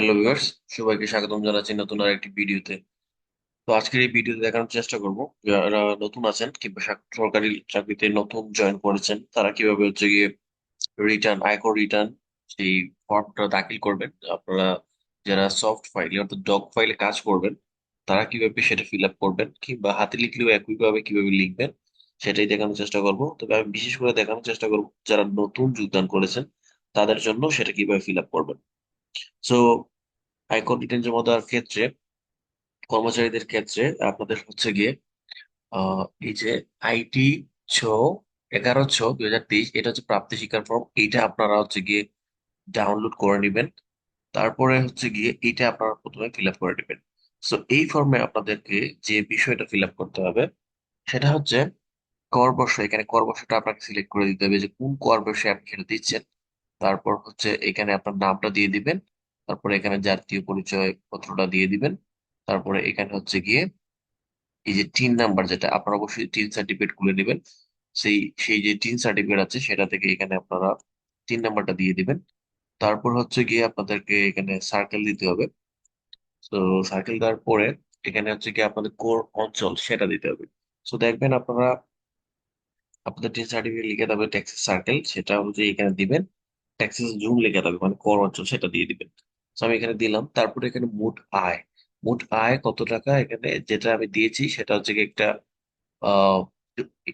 Hello viewers সবাইকে স্বাগতম জানাচ্ছি নতুন আর একটি ভিডিওতে। তো আজকের এই ভিডিওতে দেখানোর চেষ্টা করব, যারা নতুন আছেন কিংবা সরকারি চাকরিতে নতুন জয়েন করেছেন, তারা কীভাবে হচ্ছে গিয়ে রিটার্ন আয়কর রিটার্ন সেই ফর্মটা দাখিল করবেন। আপনারা যারা সফট ফাইলে অর্থাৎ ডক ফাইলে কাজ করবেন, তারা কীভাবে সেটা ফিল আপ করবেন কিংবা হাতে লিখলেও একইভাবে কীভাবে লিখবেন, সেটাই দেখানোর চেষ্টা করব। তবে আমি বিশেষ করে দেখানোর চেষ্টা করব, যারা নতুন যোগদান করেছেন, তাদের জন্য সেটা কীভাবে ফিল আপ করবেন। সো আয়কর রিটার্ন জমা দেওয়ার ক্ষেত্রে, কর্মচারীদের ক্ষেত্রে আপনাদের হচ্ছে গিয়ে এই যে আইটি ছ, এগারো ছ দুই হাজার তেইশ, এটা হচ্ছে প্রাপ্তি স্বীকার ফর্ম এইটা আপনারা হচ্ছে গিয়ে ডাউনলোড করে নেবেন। তারপরে হচ্ছে গিয়ে এইটা আপনারা প্রথমে ফিল আপ করে নেবেন। সো এই ফর্মে আপনাদেরকে যে বিষয়টা ফিল আপ করতে হবে, সেটা হচ্ছে কর বর্ষ, এখানে কর বর্ষটা আপনাকে সিলেক্ট করে দিতে হবে যে কোন কর বর্ষে আপনি সেটা দিচ্ছেন তারপর হচ্ছে এখানে আপনার নামটা দিয়ে দিবেন। তারপরে এখানে জাতীয় পরিচয় পত্রটা দিয়ে দিবেন। তারপরে এখানে হচ্ছে গিয়ে এই যে টিন নাম্বার যেটা, আপনারা অবশ্যই টিন সার্টিফিকেট খুলে নেবেন। সেই সেই যে টিন সার্টিফিকেট আছে, সেটা থেকে এখানে আপনারা টিন নাম্বারটা দিয়ে দিবেন। তারপর হচ্ছে গিয়ে আপনাদেরকে এখানে সার্কেল দিতে হবে। তো সার্কেল দেওয়ার পরে এখানে হচ্ছে গিয়ে আপনাদের কোর অঞ্চল সেটা দিতে হবে। তো দেখবেন আপনারা, আপনাদের টিন সার্টিফিকেট লিখে দেবে ট্যাক্সিস সার্কেল সেটা হচ্ছে এখানে দিবেন। ট্যাক্সিস জুম লিখে দেবে মানে কোর অঞ্চল সেটা দিয়ে দিবেন। আমি এখানে দিলাম। তারপরে এখানে মোট আয়। মোট আয় কত টাকা? এখানে যেটা আমি দিয়েছি সেটা হচ্ছে একটা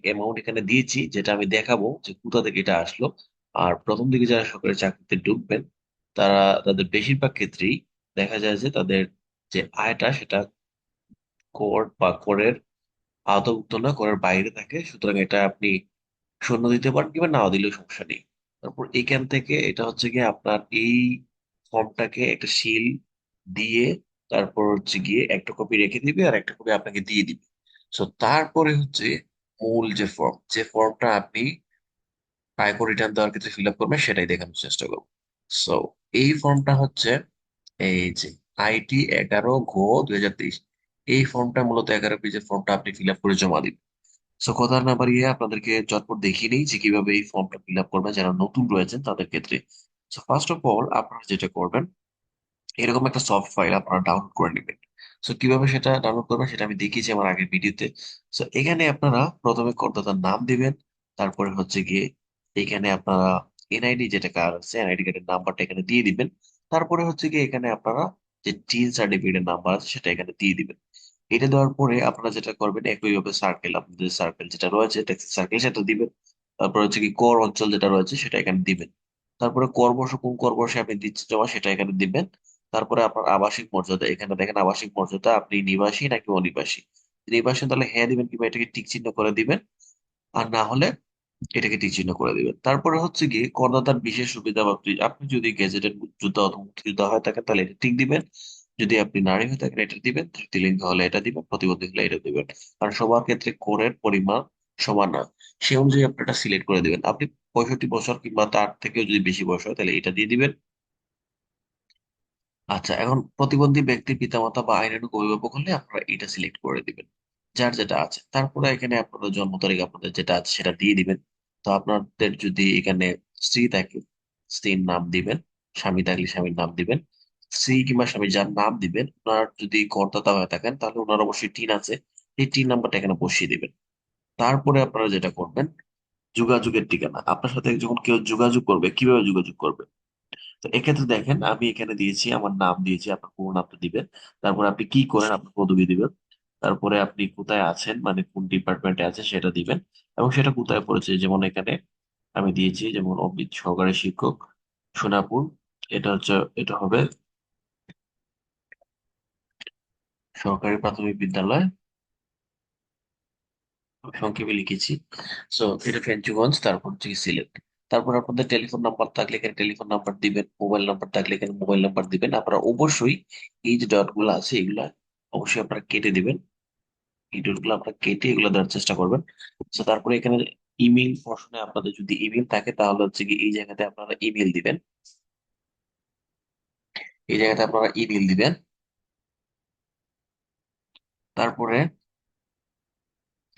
অ্যামাউন্ট এখানে দিয়েছি, যেটা আমি দেখাবো যে কোথা থেকে এটা আসলো। আর প্রথম দিকে যারা সরকারি চাকরিতে ঢুকবেন, তারা তাদের বেশিরভাগ ক্ষেত্রেই দেখা যায় যে তাদের যে আয়টা সেটা কর বা করের আওতাভুক্ত না করের বাইরে থাকে। সুতরাং এটা আপনি শূন্য দিতে পারেন কিংবা নাও দিলেও সমস্যা নেই। তারপর এখান থেকে এটা হচ্ছে গিয়ে আপনার এই ফর্মটাকে একটা সিল দিয়ে তারপর হচ্ছে গিয়ে একটা কপি রেখে দিবে আর একটা কপি আপনাকে দিয়ে দিবে। সো তারপরে হচ্ছে মূল যে ফর্ম যে ফর্মটা আপনি আয়কর রিটার্ন দেওয়ার ক্ষেত্রে ফিল আপ করবেন, সেটাই দেখানোর চেষ্টা করব। সো এই ফর্মটা হচ্ছে এই যে আইটি এগারো ঘো দুই হাজার তেইশ। এই ফর্মটা মূলত এগারো পেজের ফর্মটা আপনি ফিল আপ করে জমা দিবেন। সো কথা না বাড়িয়ে আপনাদেরকে চটপট দেখিয়ে নিই যে কীভাবে এই ফর্মটা ফিল আপ করবেন। যারা নতুন রয়েছেন, তাদের ক্ষেত্রে সো ফার্স্ট অফ অল আপনারা যেটা করবেন, এরকম একটা সফট ফাইল আপনারা ডাউনলোড করে নেবেন। সো কীভাবে সেটা ডাউনলোড করবেন সেটা আমি দেখিয়েছি আমার আগের ভিডিওতে। সো এখানে আপনারা প্রথমে করদাতার নাম দিবেন, তারপরে হচ্ছে গিয়ে এখানে আপনারা এনআইডি যেটা কার্ড আছে এনআইডি কার্ডের নাম্বারটা এখানে দিয়ে দিবেন। তারপরে হচ্ছে গিয়ে এখানে আপনারা যে টিন সার্টিফিকেটের নাম্বার আছে সেটা এখানে দিয়ে দিবেন। এটা দেওয়ার পরে আপনারা যেটা করবেন একইভাবে সার্কেল আপনাদের সার্কেল যেটা রয়েছে ট্যাক্সি সার্কেল সেটা দিবেন। তারপর হচ্ছে কি কর অঞ্চল যেটা রয়েছে সেটা এখানে দিবেন। তারপরে কর্মশ কোন কর্মশে আপনি দিচ্ছেন জমা সেটা এখানে দিবেন। তারপরে আপনার আবাসিক মর্যাদা, এখানে দেখেন আবাসিক মর্যাদা, আপনি নিবাসী নাকি অনিবাসী? নিবাসী তাহলে হ্যাঁ দিবেন কিংবা এটাকে টিক চিহ্ন করে দিবেন। আর না হলে এটাকে টিক চিহ্ন করে দিবেন। তারপরে হচ্ছে গিয়ে করদাতার বিশেষ সুবিধা আপনি আপনি যদি গেজেটেড যোদ্ধা অথবা মুক্তিযোদ্ধা হয় থাকেন, তাহলে এটা টিক দিবেন। যদি আপনি নারী হয়ে থাকেন, এটা দিবেন। তৃতীয়লিঙ্গ হলে এটা দিবেন, প্রতিবন্ধী হলে এটা দিবেন। কারণ সবার ক্ষেত্রে করের পরিমাণ সমান না সে অনুযায়ী আপনি এটা সিলেক্ট করে দিবেন। আপনি পঁয়ষট্টি বছর কিংবা তার থেকেও যদি বেশি বয়স হয়, তাহলে এটা দিয়ে দিবেন। আচ্ছা এখন প্রতিবন্ধী ব্যক্তির পিতামাতা বা আইনানুগ অভিভাবক হলে আপনারা এটা সিলেক্ট করে দিবেন, যার যেটা আছে। তারপরে এখানে আপনাদের জন্ম তারিখ, আপনাদের যেটা আছে সেটা দিয়ে দিবেন। তো আপনাদের যদি এখানে স্ত্রী থাকে, স্ত্রীর নাম দিবেন, স্বামী থাকলে স্বামীর নাম দিবেন, স্ত্রী কিংবা স্বামী যার নাম দিবেন, ওনার যদি করদাতা হয়ে থাকেন, তাহলে ওনার অবশ্যই টিন আছে। এই টিন নাম্বারটা এখানে বসিয়ে দিবেন। তারপরে আপনারা যেটা করবেন, যোগাযোগের ঠিকানা। আপনার সাথে যখন কেউ যোগাযোগ করবে, কীভাবে যোগাযোগ করবে? তো এক্ষেত্রে দেখেন, আমি এখানে দিয়েছি, আমার নাম দিয়েছি, আপনার পুরো নামটা দিবেন। তারপরে আপনি কি করেন, আপনার পদবি দিবেন। তারপরে আপনি কোথায় আছেন মানে কোন ডিপার্টমেন্টে আছে সেটা দিবেন। এবং সেটা কোথায় পড়েছে, যেমন এখানে আমি দিয়েছি, যেমন অমৃত সহকারী শিক্ষক, সোনাপুর। এটা হচ্ছে, এটা হবে সরকারি প্রাথমিক বিদ্যালয়। সংক্ষেপে লিখেছি। সো এটা ফেঞ্চুগঞ্জ তারপর হচ্ছে সিলেট তারপর আপনাদের টেলিফোন নাম্বার থাকলে এখানে টেলিফোন নাম্বার দিবেন মোবাইল নাম্বার থাকলে এখানে মোবাইল নাম্বার দিবেন। আপনারা অবশ্যই এই যে ডটগুলো আছে, এগুলা অবশ্যই আপনারা কেটে দিবেন। এই ডটগুলো আপনারা কেটে এগুলো দেওয়ার চেষ্টা করবেন। তো তারপরে এখানে ইমেইল পোর্শনে আপনাদের যদি ইমেল থাকে, তাহলে হচ্ছে কি এই জায়গাতে আপনারা ইমেল দিবেন। এই জায়গাতে আপনারা ইমেল দিবেন। তারপরে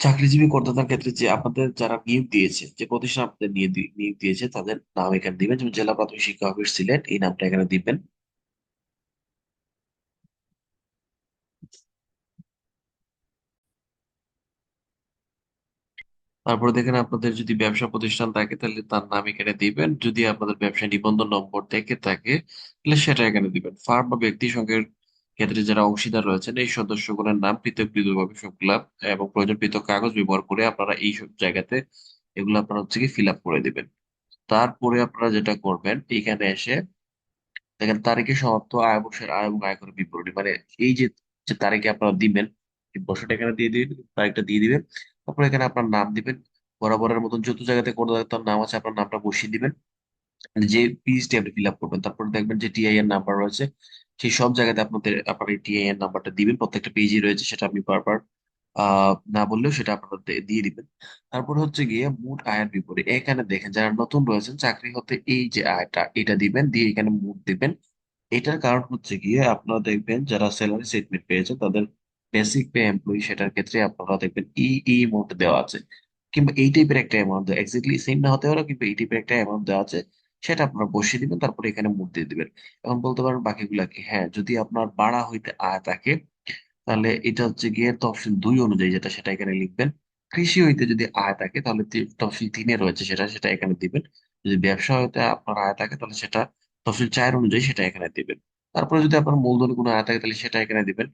চাকরিজীবী করদাতার ক্ষেত্রে যে আপনাদের যারা নিয়োগ দিয়েছে, যে প্রতিষ্ঠান আপনাদের নিয়োগ নিয়োগ দিয়েছে, তাদের নাম এখানে দিবেন। যেমন জেলা প্রাথমিক শিক্ষা অফিস সিলেট, এই নামটা এখানে দিবেন। তারপরে দেখেন আপনাদের যদি ব্যবসা প্রতিষ্ঠান থাকে, তাহলে তার নাম এখানে দিবেন। যদি আপনাদের ব্যবসা নিবন্ধন নম্বর থেকে থাকে, তাহলে সেটা এখানে দিবেন। ফার্ম বা ব্যক্তি সঙ্গে ক্ষেত্রে যারা অংশীদার রয়েছেন, এই সদস্যগুলোর নাম পৃথক পৃথকভাবে সবগুলা এবং প্রয়োজন পৃথক কাগজ ব্যবহার করে আপনারা এই সব জায়গাতে এগুলো আপনারা হচ্ছে কি ফিল আপ করে দিবেন। তারপরে আপনারা যেটা করবেন, এখানে এসে দেখেন তারিখে সমাপ্ত আয় বছর আয় এবং আয়কর বিবরণী। মানে এই যে তারিখে আপনারা দিবেন বছরটা এখানে দিয়ে দিবেন, তারিখটা দিয়ে দিবেন, তারপর এখানে আপনার নাম দিবেন, বরাবরের মতন যত জায়গাতে কোনো তার নাম আছে, আপনার নামটা বসিয়ে দিবেন। যে পিএইচডি আপনি ফিল আপ করবেন, তারপর দেখবেন যে টিআইএন নাম্বার রয়েছে সেই সব জায়গাতে আপনাদের আপনার টিআইএন নাম্বারটা দিবেন, প্রত্যেকটা পেজে রয়েছে, সেটা আপনি বারবার না বললেও সেটা আপনারা দিয়ে দিবেন। তারপর হচ্ছে গিয়ে মোট আয়ের বিপরীত, এখানে দেখেন যারা নতুন রয়েছেন, চাকরি হতে এই যে আয়টা, এটা দিবেন, দিয়ে এখানে মোট দিবেন। এটার কারণ হচ্ছে গিয়ে আপনারা দেখবেন যারা স্যালারি স্টেটমেন্ট পেয়েছে, তাদের বেসিক পে এমপ্লয়ি সেটার ক্ষেত্রে আপনারা দেখবেন ই এই অ্যামাউন্ট দেওয়া আছে। কিংবা এই টাইপের একটা অ্যামাউন্ট দেওয়া এক্স্যাক্টলি সেম না হতে পারে, কিন্তু এই টাইপের একটা অ্যামাউন্ট দেওয়া আছে। সেটা আপনারা বসিয়ে দিবেন, তারপরে এখানে মুট দিয়ে দিবেন। এখন বলতে পারেন বাকিগুলা কি? হ্যাঁ যদি আপনার বাড়া হইতে আয় থাকে তাহলে এটা হচ্ছে গিয়ে তফসিল দুই অনুযায়ী যেটা সেটা এখানে লিখবেন। কৃষি হইতে যদি আয় থাকে তাহলে তফসিল তিনে রয়েছে সেটা সেটা এখানে দিবেন। যদি ব্যবসা হইতে আপনার আয় থাকে তাহলে সেটা তফসিল চার অনুযায়ী সেটা এখানে দিবেন। তারপরে যদি আপনার মূলধন কোনো আয় থাকে তাহলে সেটা এখানে দিবেন।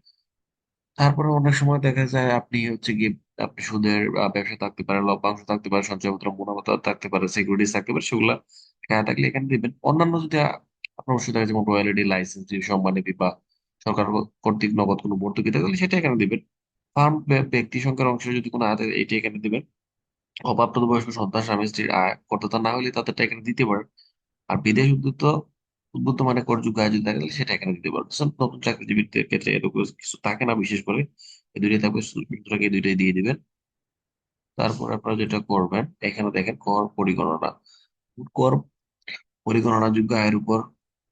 তারপরে অনেক সময় দেখা যায় আপনি হচ্ছে গিয়ে, আপনি সুদের ব্যবসা থাকতে পারে, লভ্যাংশ থাকতে পারে, সঞ্চয়পত্র, মুনাফা থাকতে পারে সিকিউরিটিজ থাকতে পারে, সেগুলা এখানে থাকলে এখানে দিবেন। অন্যান্য যদি আপনার ওষুধ থাকে যেমন রয়্যালিটি লাইসেন্স সম্মানী বা সরকার কর্তৃক নগদ কোনো ভর্তুকি থাকে, তাহলে সেটা এখানে দিবেন। ফার্ম ব্যক্তি সংখ্যার অংশ যদি কোনো আয় থাকে এটা এখানে দিবেন। অপ্রাপ্তবয়স্ক সন্তান, স্বামী স্ত্রীর আয় কর্তৃত্ব না হলে তাদেরটা এখানে দিতে পারেন। আর বিদেশ উদ্বুদ্ধ উদ্বুদ্ধ মানে করযোগ্য আয় যদি থাকে সেটা এখানে দিতে পারেন। নতুন চাকরিজীবীদের ক্ষেত্রে এরকম কিছু থাকে না, বিশেষ করে এই দুইটাই থাকবে, সুতরাং এই দুইটাই দিয়ে দিবেন। তারপর আপনারা যেটা করবেন, এখানে দেখেন কর পরিগণনা। কর পরিগণনাযোগ্য আয়ের উপর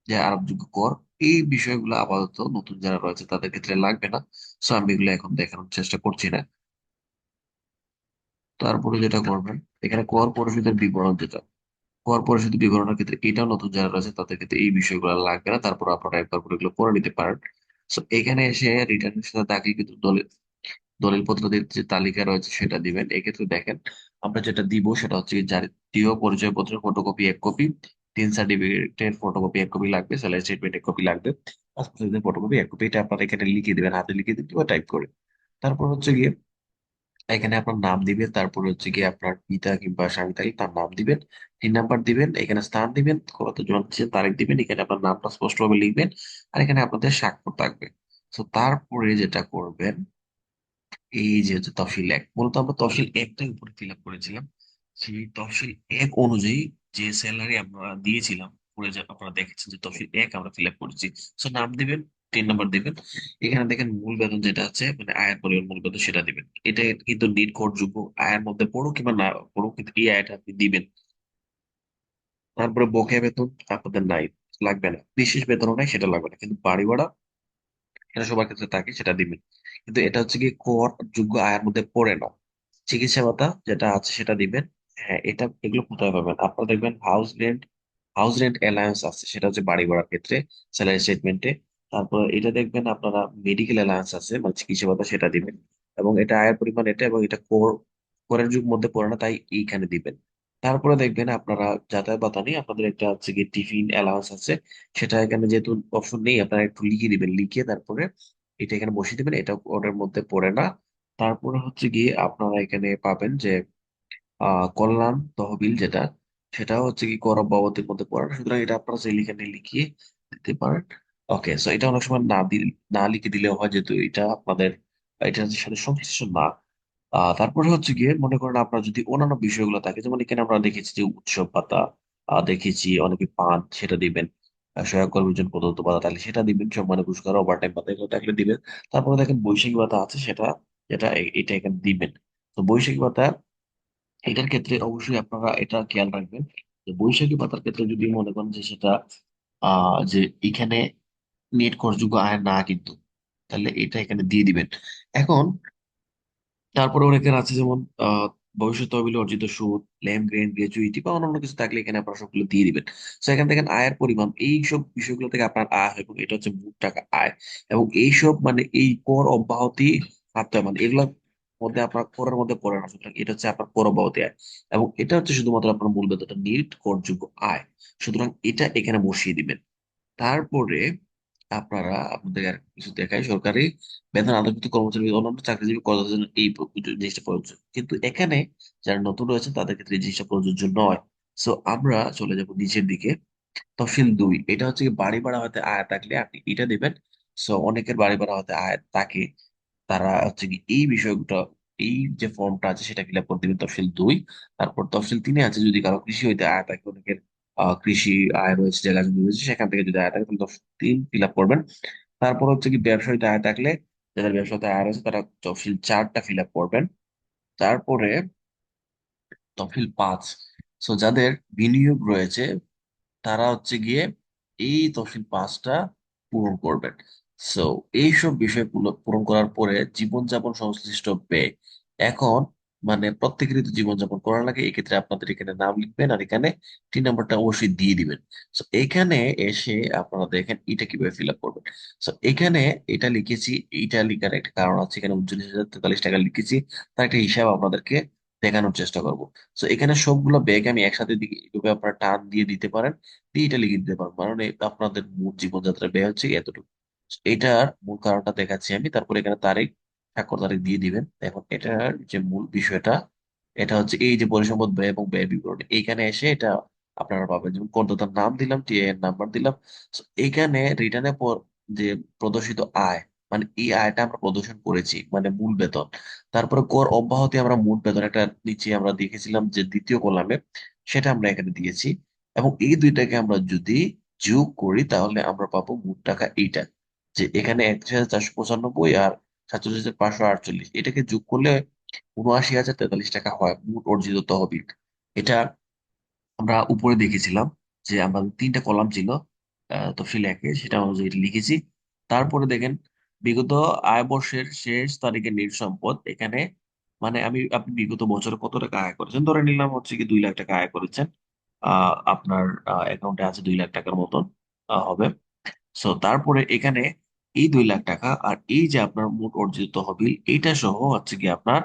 যে আরোপযোগ্য কর, এই বিষয়গুলো আপাতত নতুন যারা রয়েছে তাদের ক্ষেত্রে লাগবে না। সো আমি এগুলো এখন দেখানোর চেষ্টা করছি না। তারপরে যেটা করবেন, এখানে কর পরিশোধের বিবরণ যেটা, কর পরিশোধের বিবরণের ক্ষেত্রে এটাও নতুন যারা রয়েছে তাদের ক্ষেত্রে এই বিষয়গুলো লাগবে না। তারপর আপনারা একবার করে এগুলো পড়ে নিতে পারেন। সো এখানে এসে রিটার্নের সাথে দাখিলকৃত দলিল দলিল পত্রদের যে তালিকা রয়েছে সেটা দিবেন। এক্ষেত্রে দেখেন, আমরা যেটা দিব সেটা হচ্ছে জাতীয় পরিচয়পত্রের ফটোকপি এক কপি তিন সার্টিফিকেটের ফটোকপি এক কপি লাগবে স্যালারি স্টেটমেন্ট এক কপি লাগবে। পাসপোর্টের ফটোকপি এক কপি এটা আপনারা এখানে লিখে দিবেন, হাতে লিখে দিতে বা টাইপ করে। তারপর হচ্ছে গিয়ে, এখানে আপনার নাম দিবেন, তারপর হচ্ছে গিয়ে আপনার পিতা কিংবা স্বামী থাকলে তার নাম দিবেন, তিন নাম্বার দিবেন, এখানে স্থান দিবেন কত জন্মের তারিখ দিবেন, এখানে আপনার নামটা স্পষ্টভাবে লিখবেন, আর এখানে আপনাদের স্বাক্ষর থাকবে। তো তারপরে যেটা করবেন, এই যে হচ্ছে তফসিল এক, মূলত আমরা তফসিল একটাই উপরে ফিল আপ করেছিলাম। সেই তফসিল এক অনুযায়ী যে স্যালারি আমরা দিয়েছিলাম, পরে আপনারা দেখেছেন যে তফসিল এক আমরা ফিল আপ করেছি। সো নাম দিবেন, তিন নম্বর দিবেন। এখানে দেখেন মূল বেতন যেটা আছে মানে আয়ের পরিমাণ মূল বেতন সেটা দিবেন। এটা কিন্তু নিট যোগ্য, আয়ের মধ্যে পড়ো কিংবা না পড়ো কিন্তু এই আয়টা আপনি দিবেন। তারপরে বকেয়া বেতন আপনাদের নাই, লাগবে না। বিশেষ বেতনও নাই, সেটা লাগবে না। কিন্তু বাড়ি ভাড়া এটা সবার ক্ষেত্রে থাকে সেটা দিবেন। কিন্তু এটা হচ্ছে কি কর যোগ্য আয়ের মধ্যে পড়ে না। চিকিৎসা ভাতা যেটা আছে সেটা দিবেন। হ্যাঁ এটা এগুলো কোথায় পাবেন আপনারা দেখবেন house rent house rent allowance আছে, সেটা হচ্ছে বাড়ি ভাড়ার ক্ষেত্রে স্যালারি স্টেটমেন্টে তারপর এটা দেখবেন আপনারা মেডিকেল অ্যালায়েন্স আছে মানে চিকিৎসা ভাতা সেটা দিবেন। এবং এটা আয়ের পরিমাণ এটা এবং এটা কোর, করের যুগ মধ্যে পড়ে না, তাই এইখানে দিবেন। তারপরে দেখবেন আপনারা যাতায়াত ভাতা নিয়ে আপনাদের একটা হচ্ছে কি টিফিন অ্যালাউন্স আছে। সেটা এখানে যেহেতু অপশন নেই, আপনারা একটু লিখে দিবেন, লিখে তারপরে এটা এখানে বসিয়ে দিবেন, এটা ওটার মধ্যে পড়ে না। তারপরে হচ্ছে গিয়ে আপনারা এখানে পাবেন যে কল্যাণ তহবিল যেটা, সেটা হচ্ছে কি কর বাবদের মধ্যে পড়ে সুতরাং এটা আপনারা সেই এখানে লিখিয়ে দিতে পারেন। ওকে সো এটা অনেক সময় না দিল, না লিখে দিলে হয় যেহেতু এটা আপনাদের এটার সাথে সংশ্লিষ্ট না। তারপরে হচ্ছে গিয়ে মনে করেন আপনার যদি অন্যান্য বিষয়গুলো থাকে, যেমন এখানে আমরা দেখেছি যে উৎসব পাতা দেখেছি অনেকে পান, সেটা দিবেন। সহায়ক কর্মীর প্রদত্ত থাকলে সেটা দিবেন সম্মানের পুরস্কার ওভার টাইম পাতা এগুলো থাকলে দিবেন। তারপরে দেখেন বৈশাখী ভাতা আছে, সেটা, যেটা এটা এখানে দিবেন। তো বৈশাখী ভাতা এটার ক্ষেত্রে অবশ্যই আপনারা এটা খেয়াল রাখবেন যে বৈশাখী ভাতার ক্ষেত্রে যদি মনে করেন যে সেটা আহ যে এখানে নেট করযোগ্য আয় না কিন্তু, তাহলে এটা এখানে দিয়ে দিবেন। এখন তারপরে অনেকের আছে যেমন আহ ভবিষ্যৎ তহবিলে অর্জিত সুদ ল্যাম গ্রেন গ্র্যাচুইটি বা অন্যান্য কিছু থাকলে এখানে আপনারা সবগুলো দিয়ে দিবেন। তো এখান থেকে আয়ের পরিমাণ এই সব বিষয়গুলো থেকে আপনার আয় এবং এটা হচ্ছে মোট টাকা আয়। এবং এইসব মানে এই কর অব্যাহতি মানে এগুলা মধ্যে আপনার কোরের মধ্যে পড়ে না। সুতরাং এটা হচ্ছে আপনার পরবর্তী আয়। এবং এটা হচ্ছে শুধুমাত্র আপনার মূল বেতনটা নিট করযোগ্য আয়। সুতরাং এটা এখানে বসিয়ে দিবেন। তারপরে আপনারা আপনাদের আর কিছু দেখায় সরকারি বেতন আলোকিত কর্মচারী অন্যান্য চাকরিজীবী করার জন্য এই জিনিসটা প্রযোজ্য। কিন্তু এখানে যারা নতুন রয়েছেন, তাদের ক্ষেত্রে এই জিনিসটা প্রযোজ্য নয়। সো আমরা চলে যাব নিচের দিকে। তফসিল দুই, এটা হচ্ছে বাড়ি ভাড়া হতে আয় থাকলে আপনি এটা দিবেন। সো অনেকের বাড়ি ভাড়া হতে আয় থাকে। তারা হচ্ছে কি এই বিষয়গুলো, এই যে ফর্মটা আছে সেটা ফিল আপ করে দিবেন তফসিল দুই। তারপর তফসিল তিনে আছে যদি কারও কৃষি হইতে আয় থাকে অনেকের কৃষি আয় রয়েছে জায়গা জমি রয়েছে, সেখান থেকে যদি আয় থাকে, তাহলে তফসিল তিন ফিল আপ করবেন। তারপর হচ্ছে কি ব্যবসা হইতে আয় থাকলে, যাদের ব্যবসা হইতে আয় রয়েছে, তারা তফসিল চারটা ফিল আপ করবেন। তারপরে তফসিল পাঁচ। সো যাদের বিনিয়োগ রয়েছে, তারা হচ্ছে গিয়ে এই তফসিল পাঁচটা পূরণ করবেন। সো এইসব বিষয়গুলো পূরণ করার পরে জীবনযাপন সংশ্লিষ্ট ব্যয়। এখন মানে প্রত্যেকেরই তো জীবনযাপন করার লাগে, এক্ষেত্রে আপনাদের এখানে নাম লিখবেন আর এখানে তিন নাম্বারটা অবশ্যই দিয়ে দিবেন। সো এখানে এসে আপনারা দেখেন এটা কীভাবে ফিল আপ করবেন। সো এখানে এটা লিখেছি এটা লিখার একটা কারণ আছে, এখানে উনচল্লিশ হাজার তেতাল্লিশ টাকা লিখেছি, তার একটা হিসাব আপনাদেরকে দেখানোর চেষ্টা করব। সো এখানে সবগুলো ব্যাগ আমি একসাথে এভাবে আপনারা টান দিয়ে দিতে পারেন, দিয়ে এটা লিখে দিতে পারেন কারণ আপনাদের মূল জীবনযাত্রা ব্যয় হচ্ছে এতটুকু। এটার মূল কারণটা দেখাচ্ছি আমি। তারপরে এখানে তারিখ, স্বাক্ষর তারিখ দিয়ে দিবেন। এখন এটার যে মূল বিষয়টা, এটা হচ্ছে এই যে পরিসম্পদ ব্যয় এবং ব্যয় বিবরণী। এইখানে এসে এটা আপনারা পাবেন। যেমন করদাতার নাম দিলাম টিআইএন নাম্বার দিলাম। এইখানে রিটার্নে যে প্রদর্শিত আয় মানে এই আয়টা আমরা প্রদর্শন করেছি মানে মূল বেতন। তারপরে কর অব্যাহতি আমরা মূল বেতন, একটা নিচে আমরা দেখেছিলাম যে দ্বিতীয় কলামে, সেটা আমরা এখানে দিয়েছি। এবং এই দুইটাকে আমরা যদি যোগ করি, তাহলে আমরা পাবো মোট টাকা এইটা। যে এখানে একত্রিশ হাজার চারশো পঁচানব্বই আর সাতচল্লিশ হাজার পাঁচশো আটচল্লিশ। এটাকে যোগ করলে উনআশি হাজার তেতাল্লিশ টাকা হয় মোট অর্জিত তহবিল। এটা আমরা উপরে দেখেছিলাম যে আমাদের তিনটা কলাম ছিল তফসিল একে, সেটা অনুযায়ী লিখেছি। তারপরে দেখেন, বিগত আয় বর্ষের শেষ তারিখে নিট সম্পদ, এখানে মানে আমি, আপনি বিগত বছরে কত টাকা আয় করেছেন? ধরে নিলাম হচ্ছে কি দুই লাখ টাকা আয় করেছেন। আপনার অ্যাকাউন্টে আছে দুই লাখ টাকার মতন হবে। সো তারপরে এখানে এই দুই লাখ টাকা আর এই যে আপনার মোট অর্জিত তহবিল, এইটা সহ হচ্ছে কি আপনার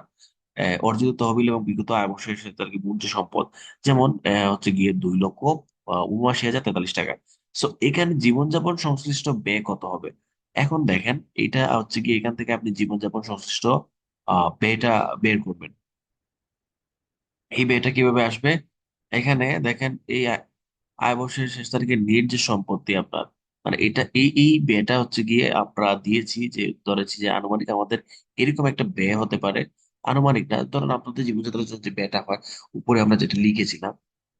অর্জিত তহবিল এবং বিগত আয় বছরের সাথে আর কি মোট যে সম্পদ, যেমন হচ্ছে গিয়ে দুই লক্ষ উনআশি হাজার তেতাল্লিশ টাকা। সো এখানে জীবনযাপন সংশ্লিষ্ট ব্যয় কত হবে? এখন দেখেন এটা হচ্ছে কি এখান থেকে আপনি জীবনযাপন সংশ্লিষ্ট ব্যয়টা বের করবেন। এই ব্যয়টা কীভাবে আসবে? এখানে দেখেন, এই আয় আয় বছরের শেষ তারিখে নেট যে সম্পত্তি আপনার মানে এটা, এই এই ব্যয়টা হচ্ছে গিয়ে আমরা দিয়েছি যে, ধরেছি যে আনুমানিক আমাদের এরকম একটা ব্যয় হতে পারে। আনুমানিক না, ধরেন আপনাদের জীবনযাত্রার জন্য যে ব্যয়টা হয় উপরে আমরা যেটা লিখেছিলাম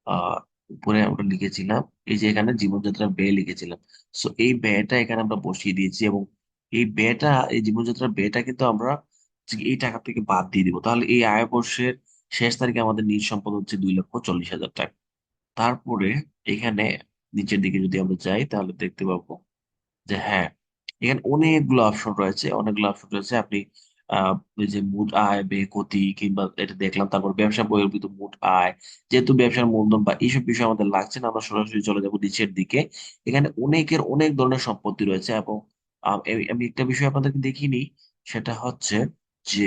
আহ উপরে আমরা লিখেছিলাম, এই যে এখানে জীবনযাত্রার ব্যয় লিখেছিলাম। সো এই ব্যয়টা এখানে আমরা বসিয়ে দিয়েছি এবং এই ব্যয়টা, এই জীবনযাত্রার ব্যয়টা কিন্তু আমরা এই টাকা থেকে বাদ দিয়ে দিব। তাহলে এই আয় বর্ষের শেষ তারিখে আমাদের নিজ সম্পদ হচ্ছে দুই লক্ষ চল্লিশ হাজার টাকা। তারপরে এখানে নিচের দিকে যদি আমরা যাই, তাহলে দেখতে পাবো যে হ্যাঁ এখানে অনেকগুলো অপশন রয়েছে, অনেকগুলো অপশন রয়েছে। আপনি, আহ যে মোট আয়, ব্যয়, ক্ষতি কিংবা এটা দেখলাম, তারপর ব্যবসা বহির্ভূত, মোট আয়, যেহেতু ব্যবসার মূলধন বা এইসব বিষয় আমাদের লাগছে না, আমরা সরাসরি চলে যাব নিচের দিকে। এখানে অনেকের অনেক ধরনের সম্পত্তি রয়েছে এবং আমি একটা বিষয় আপনাদেরকে দেখিনি সেটা হচ্ছে যে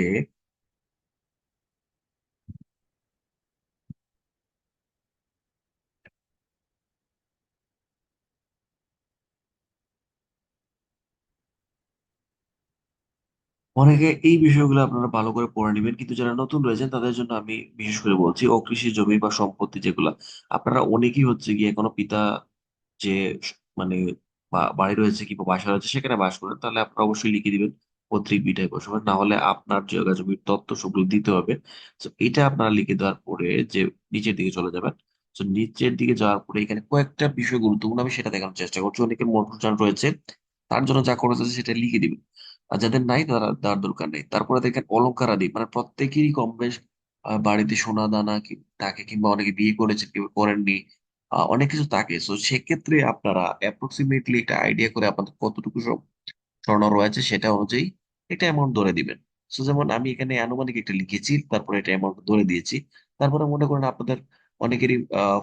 অনেকে এই বিষয়গুলো আপনারা ভালো করে পড়ে নেবেন। কিন্তু যারা নতুন রয়েছেন, তাদের জন্য আমি বিশেষ করে বলছি, অকৃষি জমি বা সম্পত্তি যেগুলা, আপনারা অনেকেই হচ্ছে গিয়ে এখনও পিতা যে মানে বাড়ি রয়েছে কিংবা বাসা রয়েছে, সেখানে বাস করেন, তাহলে আপনারা অবশ্যই লিখে দিবেন পৈতৃক বিটায় বসবাস না হলে আপনার জায়গা জমির তথ্য সবগুলো দিতে হবে। তো এটা আপনারা লিখে দেওয়ার পরে যে নিচের দিকে চলে যাবেন। তো নিচের দিকে যাওয়ার পরে এখানে কয়েকটা বিষয় গুরুত্বপূর্ণ, আমি সেটা দেখানোর চেষ্টা করছি। অনেকের মনোরঞ্জন রয়েছে, তার জন্য যা করা যাচ্ছে সেটা লিখে দিবেন। আর যাদের নাই তারা তার দরকার নেই। তারপরে দেখেন অলংকার আদি মানে প্রত্যেকেরই কম বেশ বাড়িতে সোনা দানা থাকে কিংবা অনেকে বিয়ে করেছে, কেউ করেননি অনেক কিছু থাকে। তো সেক্ষেত্রে আপনারা অ্যাপ্রক্সিমেটলি একটা আইডিয়া করে আপনাদের কতটুকু সব স্বর্ণ রয়েছে সেটা অনুযায়ী একটা অ্যামাউন্ট ধরে দিবেন। সো যেমন আমি এখানে আনুমানিক একটা লিখেছি, তারপরে এটা অ্যামাউন্ট ধরে দিয়েছি। তারপরে মনে করেন আপনাদের অনেকেরই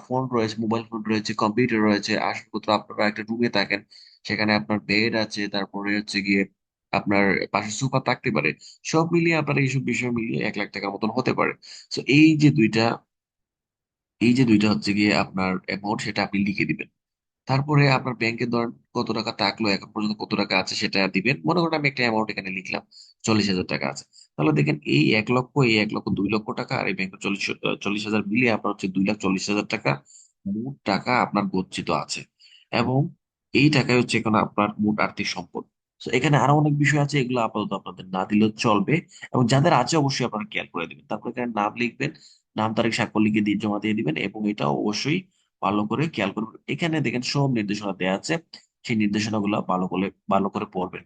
ফোন রয়েছে মোবাইল ফোন রয়েছে কম্পিউটার রয়েছে, আসবাবপত্র আপনারা একটা রুমে থাকেন, সেখানে আপনার বেড আছে, তারপরে হচ্ছে গিয়ে আপনার পাশে সুপার থাকতে পারে। সব মিলিয়ে আপনার এইসব বিষয় মিলিয়ে এক লাখ টাকার মতন হতে পারে। তো এই যে দুইটা, এই যে দুইটা হচ্ছে গিয়ে আপনার অ্যামাউন্ট সেটা আপনি লিখে দিবেন। তারপরে আপনার ব্যাংকে ধরেন কত টাকা থাকল, এখন পর্যন্ত কত টাকা আছে সেটা দিবেন। মনে করেন আমি একটা অ্যামাউন্ট এখানে লিখলাম, চল্লিশ হাজার টাকা আছে। তাহলে দেখেন এই এক লক্ষ, এই এক লক্ষ দুই লক্ষ টাকা আর এই ব্যাংকে চল্লিশ চল্লিশ হাজার মিলিয়ে আপনার হচ্ছে দুই লাখ চল্লিশ হাজার টাকা মোট টাকা আপনার গচ্ছিত আছে। এবং এই টাকায় হচ্ছে এখন আপনার মোট আর্থিক সম্পদ। এখানে আরও অনেক বিষয় আছে, এগুলো আপাতত আপনাদের না দিলেও চলবে এবং যাদের আছে অবশ্যই আপনারা খেয়াল করে দিবেন তারপর এখানে নাম লিখবেন, নাম, তারিখ, স্বাক্ষর লিখে দিয়ে জমা দিয়ে দিবেন এবং এটা অবশ্যই ভালো করে খেয়াল করবেন। এখানে দেখেন সব নির্দেশনা দেওয়া আছে, সেই নির্দেশনাগুলো ভালো করে ভালো করে পড়বেন।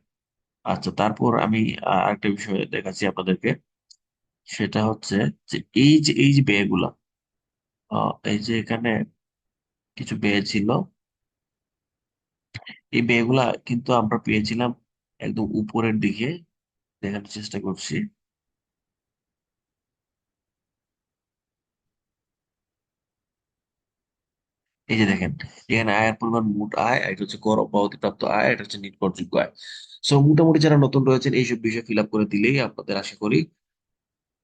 আচ্ছা তারপর আমি আরেকটা বিষয় দেখাচ্ছি আপনাদেরকে। সেটা হচ্ছে যে এই যে এই যে ব্যয়গুলা এই যে এখানে কিছু ব্যয় ছিল, এই ব্যয়গুলা কিন্তু আমরা পেয়েছিলাম একদম উপরের দিকে দেখার চেষ্টা করছি। এই যে দেখেন, এখানে আয়ের পরিমাণ মোট আয় এটা হচ্ছে কর অব্যাহতিপ্রাপ্ত আয়, এটা হচ্ছে নির্ভরযোগ্য আয়। সো মোটামুটি যারা নতুন রয়েছেন, এইসব বিষয় ফিল আপ করে দিলেই আপনাদের আশা করি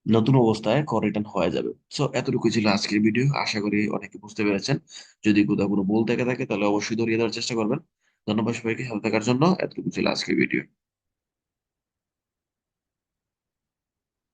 নতুন অবস্থায় কর রিটার্ন হয়ে যাবে। সো এতটুকু ছিল আজকের ভিডিও আশা করি অনেকে বুঝতে পেরেছেন। যদি কোথাও কোনো ভুল থেকে থাকে, তাহলে অবশ্যই ধরিয়ে দেওয়ার চেষ্টা করবেন। ধন্যবাদ সবাইকে সাথে থাকার জন্য এতটুকু ছিল আজকের ভিডিও